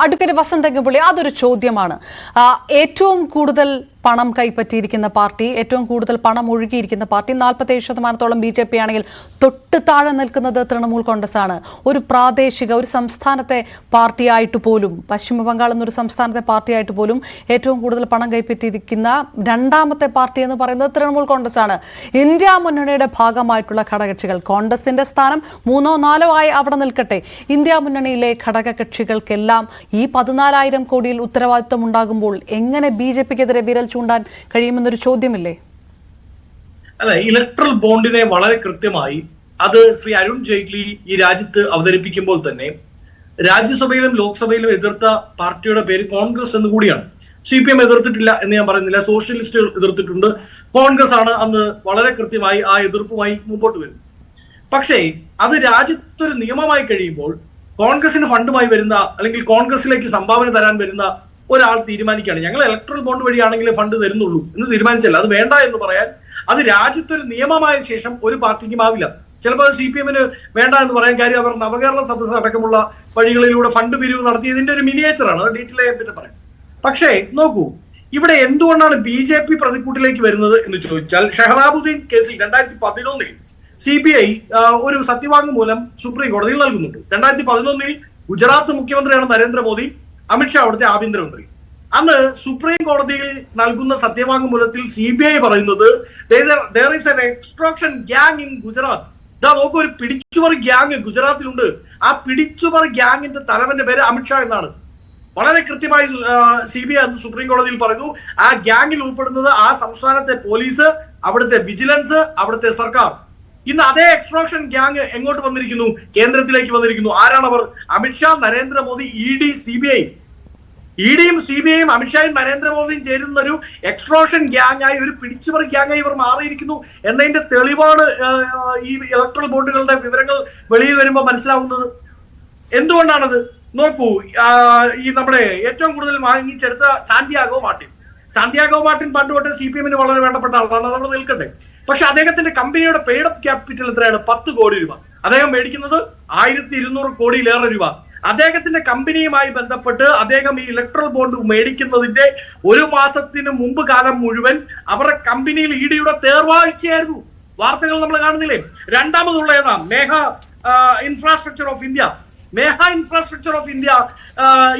Advocate വസന്തങ്കപുള്ളി അതൊരു ചോദ്യമാണ്. ഏറ്റവും കൂടുതൽ പണം കൈപ്പറ്റിയിരിക്കുന്ന പാർട്ടി ഏറ്റവും കൂടുതൽ പണം ഒഴുകിയിരിക്കുന്ന പാർട്ടി നാൽപ്പത്തേഴ് ശതമാനത്തോളം ബി ജെ പി ആണെങ്കിൽ തൊട്ട് താഴെ നിൽക്കുന്നത് തൃണമൂൽ കോൺഗ്രസ് ആണ് ഒരു പ്രാദേശിക ഒരു സംസ്ഥാനത്തെ പാർട്ടിയായിട്ട് പോലും പശ്ചിമ ബംഗാൾ എന്നൊരു സംസ്ഥാനത്തെ പാർട്ടിയായിട്ട് പോലും ഏറ്റവും കൂടുതൽ പണം കൈപ്പറ്റിയിരിക്കുന്ന രണ്ടാമത്തെ പാർട്ടി എന്ന് പറയുന്നത് തൃണമൂൽ കോൺഗ്രസ് ആണ് ഇന്ത്യ മുന്നണിയുടെ ഭാഗമായിട്ടുള്ള ഘടകകക്ഷികൾ കോൺഗ്രസിന്റെ സ്ഥാനം മൂന്നോ നാലോ ആയി അവിടെ നിൽക്കട്ടെ. ഇന്ത്യ മുന്നണിയിലെ ഘടകകക്ഷികൾക്കെല്ലാം ഈ പതിനാലായിരം കോടിയിൽ ഉത്തരവാദിത്വം ഉണ്ടാകുമ്പോൾ എങ്ങനെ ബി ജെ പിക്കെതിരെ വിരൽ ചൂണ്ടാൻ കഴിയുമെന്നൊരു ചോദ്യമില്ലേ? അല്ല ഇലക്ട്രൽ ബോണ്ടിനെ വളരെ കൃത്യമായി അത് ശ്രീ അരുൺ ജെയ്റ്റ്ലി ഈ രാജ്യത്ത് അവതരിപ്പിക്കുമ്പോൾ തന്നെ രാജ്യസഭയിലും ലോക്സഭയിലും എതിർത്ത പാർട്ടിയുടെ പേര് കോൺഗ്രസ് എന്ന് കൂടിയാണ്. സി പി എം എതിർത്തിട്ടില്ല എന്ന് ഞാൻ പറയുന്നില്ല സോഷ്യലിസ്റ്റുകൾ എതിർത്തിട്ടുണ്ട്. കോൺഗ്രസ് ആണ് അന്ന് വളരെ കൃത്യമായി ആ എതിർപ്പുമായി മുമ്പോട്ട് വരുന്നത്. പക്ഷേ അത് രാജ്യത്തൊരു നിയമമായി കഴിയുമ്പോൾ കോൺഗ്രസിന് ഫണ്ടുമായി വരുന്ന അല്ലെങ്കിൽ കോൺഗ്രസിലേക്ക് സംഭാവന തരാൻ വരുന്ന ഒരാൾ തീരുമാനിക്കുകയാണ്. ഞങ്ങൾ ഇലക്ട്രൽ ബോണ്ട് വഴിയാണെങ്കിൽ ഫണ്ട് തരുന്നുള്ളൂ എന്ന് തീരുമാനിച്ചല്ല. അത് വേണ്ട എന്ന് പറയാൻ അത് രാജ്യത്തൊരു നിയമമായ ശേഷം ഒരു പാർട്ടിക്കും ആവില്ല. ചിലപ്പോൾ സി പി എമ്മിന് വേണ്ട എന്ന് പറയാൻ കാര്യം അവർ നവകേരള സദസ് അടക്കമുള്ള വഴികളിലൂടെ ഫണ്ട് പിരിവ് നടത്തിയതിന്റെ ഒരു മിനിയേച്ചറാണ് അത് ഡീറ്റെയിൽ ആയി പറയാം. പക്ഷേ നോക്കൂ. ഇവിടെ എന്തുകൊണ്ടാണ് ബി ജെ പി പ്രതിക്കൂട്ടിലേക്ക് വരുന്നത് എന്ന് ചോദിച്ചാൽ ഷഹറാബുദ്ദീൻ കേസിൽ രണ്ടായിരത്തി പതിനൊന്നിൽ സി ബി ഐ ഒരു സത്യവാങ്മൂലം സുപ്രീം കോടതിയിൽ നൽകുന്നുണ്ട്. രണ്ടായിരത്തി പതിനൊന്നിൽ ഗുജറാത്ത് മുഖ്യമന്ത്രിയാണ് നരേന്ദ്രമോദി അമിത്ഷാ അവിടുത്തെ ആഭ്യന്തരമന്ത്രി. അന്ന് സുപ്രീം കോടതിയിൽ നൽകുന്ന സത്യവാങ്മൂലത്തിൽ സി ബി ഐ പറയുന്നത് ദർ ഗ്യാങ് ഇൻ ഗുജറാത്ത് ഇതാ നോക്കൂ ഒരു ഗ്യാങ് ഗുജറാത്തിലുണ്ട്. ആ പിടിച്ചുപറി ഗ്യാങ്ങിന്റെ തലവന്റെ പേര് അമിത്ഷാ എന്നാണ്. വളരെ കൃത്യമായി സി ബി ഐ സുപ്രീം കോടതിയിൽ പറഞ്ഞു. ആ ഗ്യാങ്ങിൽ ഉൾപ്പെടുന്നത് ആ സംസ്ഥാനത്തെ പോലീസ് അവിടുത്തെ വിജിലൻസ് അവിടുത്തെ സർക്കാർ. ഇന്ന് അതേ എക്സ്ട്രോക്ഷൻ ഗ്യാങ് എങ്ങോട്ട് വന്നിരിക്കുന്നു? കേന്ദ്രത്തിലേക്ക് വന്നിരിക്കുന്നു. ആരാണ് അവർ Amit Shah Narendra Modi E D C B I E ഡിയും സി ബി ഐയും അമിത്ഷായും നരേന്ദ്രമോദിയും ചേരുന്ന ഒരു എക്സ്ട്രോഷൻ ഗ്യാങ് ആയി ഒരു പിടിച്ചുപറി ഗ്യാങ് ആയി ഇവർ മാറിയിരിക്കുന്നു എന്നതിന്റെ തെളിവാണ് ഈ ഇലക്ട്രൽ ബോർഡുകളുടെ വിവരങ്ങൾ വെളിയിൽ വരുമ്പോൾ മനസ്സിലാവുന്നത്. എന്തുകൊണ്ടാണത്? നോക്കൂ ഈ നമ്മുടെ ഏറ്റവും കൂടുതൽ വാങ്ങിച്ചെടുത്ത സാന്റിയാഗോ മാർട്ടിൻ. സാന്തിയാഗോ മാർട്ടിൻ പണ്ട് തൊട്ട് സി പി എമ്മിന് വളരെ വേണ്ടപ്പെട്ട ആളാണ് നമ്മൾ നിൽക്കണ്ടേ. പക്ഷെ അദ്ദേഹത്തിന്റെ കമ്പനിയുടെ പെയ്ഡപ്പ് ക്യാപിറ്റൽ എത്രയാണ്? പത്ത് കോടി രൂപ. അദ്ദേഹം മേടിക്കുന്നത് ആയിരത്തി ഇരുന്നൂറ് കോടിയിലേറെ രൂപ. അദ്ദേഹത്തിന്റെ കമ്പനിയുമായി ബന്ധപ്പെട്ട് അദ്ദേഹം ഈ ഇലക്ട്രൽ ബോണ്ട് മേടിക്കുന്നതിന്റെ ഒരു മാസത്തിന് മുമ്പ് കാലം മുഴുവൻ അവരുടെ കമ്പനിയിൽ ഇ ഡിയുടെ തേർവാഴ്ചയായിരുന്നു. വാർത്തകൾ നമ്മൾ കാണുന്നില്ലേ? രണ്ടാമതുള്ള ഏതാ? Megha infrastructure of India Megha infrastructure of India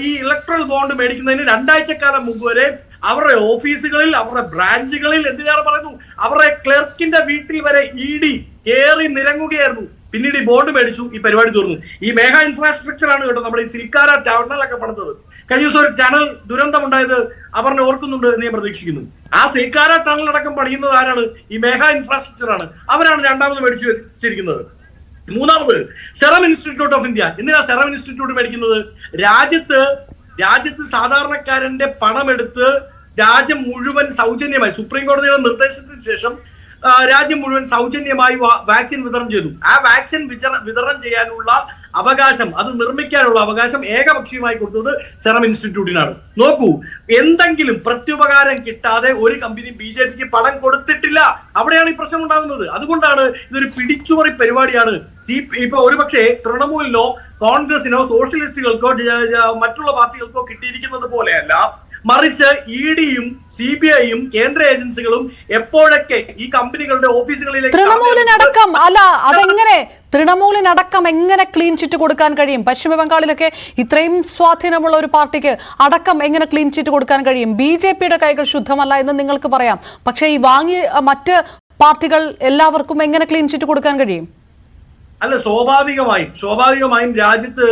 ഈ ഇലക്ട്രൽ ബോണ്ട് മേടിക്കുന്നതിന് രണ്ടാഴ്ചക്കാലം മുമ്പ് വരെ അവരുടെ ഓഫീസുകളിൽ അവരുടെ ബ്രാഞ്ചുകളിൽ എന്തിനാണ് പറയുന്നു അവരുടെ ക്ലർക്കിന്റെ വീട്ടിൽ വരെ ഇ ഡി കയറി നിരങ്ങുകയായിരുന്നു. പിന്നീട് ഈ ബോണ്ട് മേടിച്ചു ഈ പരിപാടി തീർന്നു. ഈ മേഘ ഇൻഫ്രാസ്ട്രക്ചർ ആണ് കേട്ടോ നമ്മൾ ഈ സിൽക്കാര ടണലൊക്കെ പണിതത്. കഴിഞ്ഞ ദിവസം ഒരു ടണൽ ദുരന്തം ഉണ്ടായത് ഓർക്കുന്നുണ്ട് എന്ന് ഞാൻ പ്രതീക്ഷിക്കുന്നു. ആ സിൽക്കാര ടണൽ അടക്കം പണിയുന്നത് ആരാണ്? ഈ മേഘ ഇൻഫ്രാസ്ട്രക്ചർ ആണ്. അവരാണ് രണ്ടാമത് മേടിച്ചു വെച്ചിരിക്കുന്നത്. മൂന്നാമത് സെറം ഇൻസ്റ്റിറ്റ്യൂട്ട് ഓഫ് ഇന്ത്യ എന്തിനാ സെറം ഇൻസ്റ്റിറ്റ്യൂട്ട് മേടിക്കുന്നത്? രാജ്യത്ത് രാജ്യത്ത് സാധാരണക്കാരന്റെ പണമെടുത്ത് രാജ്യം മുഴുവൻ സൗജന്യമായി സുപ്രീം കോടതിയുടെ നിർദ്ദേശത്തിന് ശേഷം രാജ്യം മുഴുവൻ സൗജന്യമായി വാക്സിൻ വിതരണം ചെയ്തു. ആ വാക്സിൻ വിതരണം ചെയ്യാനുള്ള അവകാശം അത് നിർമ്മിക്കാനുള്ള അവകാശം ഏകപക്ഷീയമായി കൊടുത്തത് സെറം ഇൻസ്റ്റിറ്റ്യൂട്ടിനാണ്. നോക്കൂ എന്തെങ്കിലും പ്രത്യുപകാരം കിട്ടാതെ ഒരു കമ്പനി ബി ജെ പിക്ക് പണം കൊടുത്തിട്ടില്ല. അവിടെയാണ് ഈ പ്രശ്നം ഉണ്ടാകുന്നത്. അതുകൊണ്ടാണ് ഇതൊരു പിടിച്ചുപറി പരിപാടിയാണ്. സി ഇപ്പൊ ഒരുപക്ഷെ തൃണമൂലിനോ കോൺഗ്രസിനോ സോഷ്യലിസ്റ്റുകൾക്കോ മറ്റുള്ള പാർട്ടികൾക്കോ കിട്ടിയിരിക്കുന്നത് പോലെയല്ല. മറിച്ച് ഇ ഡിയും സി ബി ഐയും കേന്ദ്ര ഏജൻസികളും എപ്പോഴൊക്കെ ഈ കമ്പനികളുടെ ഓഫീസുകളിലേക്ക് തൃണമൂലിനടക്കം. അല്ല അതെങ്ങനെ? തൃണമൂലിനടക്കം എങ്ങനെ ക്ലീൻ ചിറ്റ് കൊടുക്കാൻ കഴിയും? പശ്ചിമ ബംഗാളിലൊക്കെ ഇത്രയും സ്വാധീനമുള്ള ഒരു പാർട്ടിക്ക് അടക്കം എങ്ങനെ ക്ലീൻ ചിറ്റ് കൊടുക്കാൻ കഴിയും? ബി ജെ പിയുടെ കൈകൾ ശുദ്ധമല്ല എന്ന് നിങ്ങൾക്ക് പറയാം. പക്ഷേ ഈ വാങ്ങി മറ്റ് പാർട്ടികൾ എല്ലാവർക്കും എങ്ങനെ ക്ലീൻ ചിറ്റ് കൊടുക്കാൻ കഴിയും? അല്ല സ്വാഭാവികമായും സ്വാഭാവികമായും രാജ്യത്ത്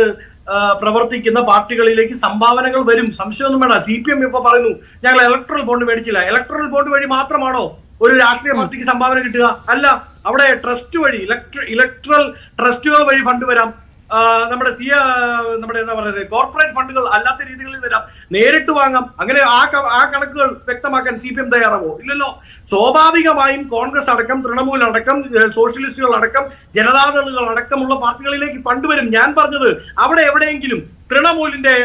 പ്രവർത്തിക്കുന്ന പാർട്ടികളിലേക്ക് സംഭാവനകൾ വരും. സംശയമൊന്നും വേണ്ട. സി പി എം ഇപ്പൊ പറയുന്നു ഞങ്ങൾ ഇലക്ട്രൽ ബോണ്ട് മേടിച്ചില്ല. ഇലക്ട്രൽ ബോണ്ട് വഴി മാത്രമാണോ ഒരു രാഷ്ട്രീയ പാർട്ടിക്ക് സംഭാവന കിട്ടുക? അല്ല അവിടെ ട്രസ്റ്റ് വഴി ഇലക്ട്ര ഇലക്ട്രൽ ട്രസ്റ്റുകൾ വഴി ഫണ്ട് വരാം. നമ്മുടെ സി നമ്മുടെ എന്താ പറയുന്നത് കോർപ്പറേറ്റ് ഫണ്ടുകൾ അല്ലാത്ത രീതികളിൽ വരാം. നേരിട്ട് വാങ്ങാം. അങ്ങനെ ആ ആ കണക്കുകൾ വ്യക്തമാക്കാൻ സി പി എം തയ്യാറാവോ? ഇല്ലല്ലോ. സ്വാഭാവികമായും കോൺഗ്രസ് അടക്കം തൃണമൂൽ അടക്കം സോഷ്യലിസ്റ്റുകൾ അടക്കം ജനതാദളുകൾ അടക്കമുള്ള പാർട്ടികളിലേക്ക് ഫണ്ട് വരും. ഞാൻ പറഞ്ഞത് അവിടെ എവിടെയെങ്കിലും തൃണമൂലിന്റെ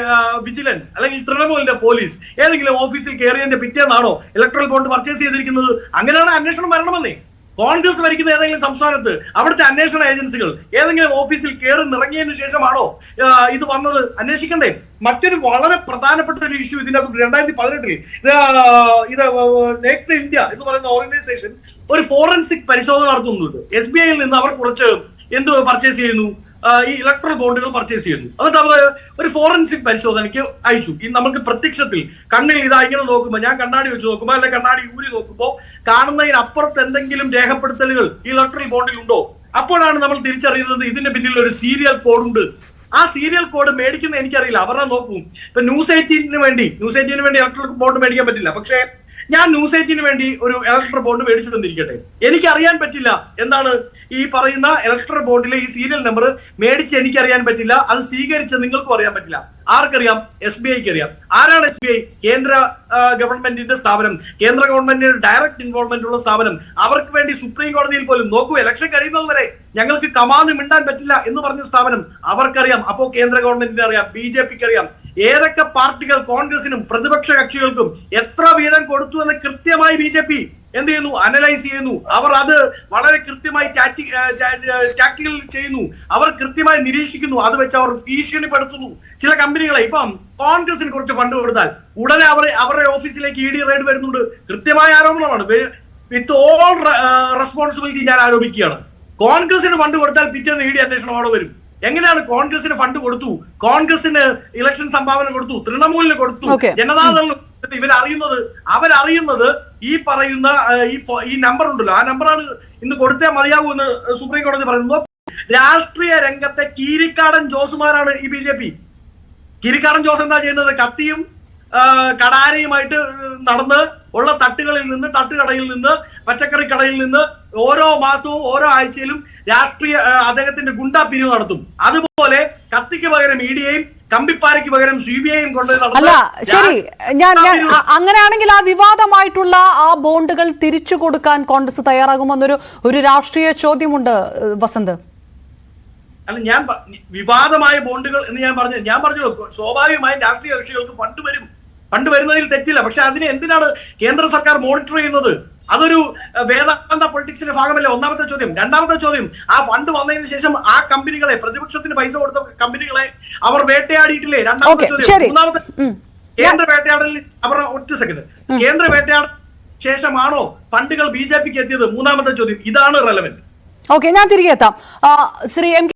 വിജിലൻസ് അല്ലെങ്കിൽ തൃണമൂലിന്റെ പോലീസ് ഏതെങ്കിലും ഓഫീസിൽ കയറിയതിന്റെ പിറ്റേന്നാണോ ഇലക്ട്രൽ ബോണ്ട് പർച്ചേസ് ചെയ്തിരിക്കുന്നത്? അങ്ങനെയാണ് അന്വേഷണം വരണമെന്നേ. കോൺഗ്രസ് ഭരിക്കുന്ന ഏതെങ്കിലും സംസ്ഥാനത്ത് അവിടുത്തെ അന്വേഷണ ഏജൻസികൾ ഏതെങ്കിലും ഓഫീസിൽ കയറി നിറങ്ങിയതിനു ശേഷമാണോ ഇത് വന്നത്? അന്വേഷിക്കണ്ടേ? മറ്റൊരു വളരെ പ്രധാനപ്പെട്ട ഒരു ഇഷ്യൂ ഇതിനകത്ത് രണ്ടായിരത്തി പതിനെട്ടിൽ ഇത് നേക്ട് ഇന്ത്യ എന്ന് പറയുന്ന ഓർഗനൈസേഷൻ ഒരു ഫോറൻസിക് പരിശോധന നടത്തുന്നുണ്ട്. എസ് ബി ഐയിൽ നിന്ന് അവർ കുറച്ച് എന്ത് പർച്ചേസ് ചെയ്യുന്നു? ഈ ഇലക്ട്രൽ ബോണ്ടുകൾ പർച്ചേസ് ചെയ്യുന്നു. എന്നിട്ട് അവർ ഒരു ഫോറൻസിക് പരിശോധനയ്ക്ക് അയച്ചു. ഈ നമുക്ക് പ്രത്യക്ഷത്തിൽ കണ്ണിൽ ഇതാ ഇങ്ങനെ നോക്കുമ്പോൾ ഞാൻ കണ്ണാടി വെച്ച് നോക്കുമ്പോൾ അല്ലെ കണ്ണാടി ഊരി നോക്കുമ്പോൾ കാണുന്നതിനപ്പുറത്ത് എന്തെങ്കിലും രേഖപ്പെടുത്തലുകൾ ഈ ഇലക്ട്രൽ ബോണ്ടിൽ ഉണ്ടോ? അപ്പോഴാണ് നമ്മൾ തിരിച്ചറിയുന്നത് ഇതിന്റെ പിന്നിൽ ഒരു സീരിയൽ കോഡ് ഉണ്ട്. ആ സീരിയൽ കോഡ് മേടിക്കുന്ന എനിക്കറിയില്ല. അവരെ നോക്കും. ഇപ്പൊ ന്യൂസ് എയ്റ്റീന് വേണ്ടി ന്യൂസ് എയ്റ്റീന് വേണ്ടി ഇലക്ട്രൽ ബോണ്ട് മേടിക്കാൻ പറ്റില്ല. പക്ഷേ ഞാൻ ന്യൂസ് എയ്റ്റിന് വേണ്ടി ഒരു ഇലക്ട്രൽ ബോണ്ട് മേടിച്ചു തന്നിരിക്കട്ടെ. എനിക്ക് അറിയാൻ പറ്റില്ല എന്താണ് ഈ പറയുന്ന ഇലക്ട്രൽ ബോണ്ടിലെ ഈ സീരിയൽ നമ്പർ മേടിച്ച് എനിക്ക് അറിയാൻ പറ്റില്ല അത് സ്വീകരിച്ച് നിങ്ങൾക്കും അറിയാൻ പറ്റില്ല. ആർക്കറിയാം? എസ് ബി ഐക്ക് അറിയാം. ആരാണ് എസ് ബി ഐ കേന്ദ്ര ഗവൺമെന്റിന്റെ സ്ഥാപനം. കേന്ദ്ര ഗവൺമെന്റിന്റെ ഡയറക്റ്റ് ഇൻവോൾവ്മെന്റ് ഉള്ള സ്ഥാപനം. അവർക്ക് വേണ്ടി സുപ്രീം കോടതിയിൽ പോലും നോക്കൂ ഇലക്ഷൻ കഴിയുന്നത് വരെ ഞങ്ങൾക്ക് കമാന്ന് മിണ്ടാൻ പറ്റില്ല എന്ന് പറഞ്ഞ സ്ഥാപനം അവർക്കറിയാം. അപ്പോ കേന്ദ്ര ഗവൺമെന്റിന് അറിയാം ബി ജെ പിക്ക് അറിയാം. ഏതൊക്കെ പാർട്ടികൾ കോൺഗ്രസിനും പ്രതിപക്ഷ കക്ഷികൾക്കും എത്ര വീതം കൊടുത്തു എന്ന് കൃത്യമായി ബി ജെ പി എന്ത് ചെയ്യുന്നു? അനലൈസ് ചെയ്യുന്നു. അവർ അത് വളരെ കൃത്യമായി ടാക്ടിക്കൽ ചെയ്യുന്നു. അവർ കൃത്യമായി നിരീക്ഷിക്കുന്നു. അത് വെച്ച് അവർ ഭീഷണിപ്പെടുത്തുന്നു. ചില കമ്പനികളെ ഇപ്പം കോൺഗ്രസിന് കുറച്ച് ഫണ്ട് കൊടുത്താൽ ഉടനെ അവർ അവരുടെ ഓഫീസിലേക്ക് ഇ ഡി റെയ്ഡ് വരുന്നുണ്ട്. കൃത്യമായ ആരോപണമാണ് വിത്ത് ഓൾ റെസ്പോൺസിബിലിറ്റി ഞാൻ ആരോപിക്കുകയാണ്. കോൺഗ്രസിന് ഫണ്ട് കൊടുത്താൽ പിറ്റേന്ന് ഇ ഡി അന്വേഷണം അവിടെ വരും. എങ്ങനെയാണ് കോൺഗ്രസിന് ഫണ്ട് കൊടുത്തു? കോൺഗ്രസിന് ഇലക്ഷൻ സംഭാവന കൊടുത്തു തൃണമൂലിന് കൊടുത്തു ജനതാദളിന് ഇവരറിയുന്നത് അവരറിയുന്നത് ഈ പറയുന്ന ഈ ഈ നമ്പർ ഉണ്ടല്ലോ. ആ നമ്പറാണ് ഇന്ന് കൊടുത്തേ മതിയാകൂ എന്ന് സുപ്രീം കോടതി പറയുന്നു. രാഷ്ട്രീയ രംഗത്തെ കീരിക്കാടൻ ജോസുമാരാണ് ഈ B J P. Keerikkadan Jose എന്താ ചെയ്യുന്നത്? കത്തിയും കടാരയുമായിട്ട് നടന്ന് ഉള്ള തട്ടുകളിൽ നിന്ന് തട്ടുകടയിൽ നിന്ന് പച്ചക്കറി കടയിൽ നിന്ന് ഓരോ മാസവും ഓരോ ആഴ്ചയിലും രാഷ്ട്രീയ അദ്ദേഹത്തിന്റെ ഗുണ്ടാ പിരിവ് നടത്തും. അതുപോലെ കത്തിക്ക് പകരം ഇ ഡിയെയും കമ്പിപ്പാരയ്ക്ക് പകരം സി ബി ഐയും കൊണ്ടുപോയി അല്ല ശരി. ഞാൻ അങ്ങനെയാണെങ്കിൽ ആ വിവാദമായിട്ടുള്ള ആ ബോണ്ടുകൾ തിരിച്ചു കൊടുക്കാൻ കോൺഗ്രസ് തയ്യാറാകുമെന്നൊരു ഒരു രാഷ്ട്രീയ ചോദ്യമുണ്ട് വസന്ത്. അല്ല ഞാൻ വിവാദമായ ബോണ്ടുകൾ എന്ന് ഞാൻ പറഞ്ഞു ഞാൻ പറഞ്ഞു സ്വാഭാവികമായും രാഷ്ട്രീയ കക്ഷികൾക്ക് ഫണ്ട് വരും. ഫണ്ട് വരുന്നതിൽ തെറ്റില്ല. പക്ഷെ അതിനെ എന്തിനാണ് കേന്ദ്ര സർക്കാർ മോണിറ്റർ ചെയ്യുന്നത്? അതൊരു വേദാന്ത പൊളിറ്റിക്സിന്റെ ഭാഗമല്ല? ഒന്നാമത്തെ ചോദ്യം. രണ്ടാമത്തെ ചോദ്യം ആ ഫണ്ട് വന്നതിന് ശേഷം ആ കമ്പനികളെ പ്രതിപക്ഷത്തിന് പൈസ കൊടുത്ത കമ്പനികളെ അവർ വേട്ടയാടിയിട്ടില്ലേ? രണ്ടാമത്തെ ചോദ്യം. മൂന്നാമത്തെ കേന്ദ്ര വേട്ടയാടലിൽ അവർ ഒറ്റ സെക്കൻഡ് കേന്ദ്ര വേട്ടയാടൽ ശേഷമാണോ ഫണ്ടുകൾ ബി ജെ പിക്ക് എത്തിയത്? മൂന്നാമത്തെ ചോദ്യം. ഇതാണ് റെലവെന്റ് ഓക്കെ ഞാൻ തിരികെ എത്താം. ശ്രീ എം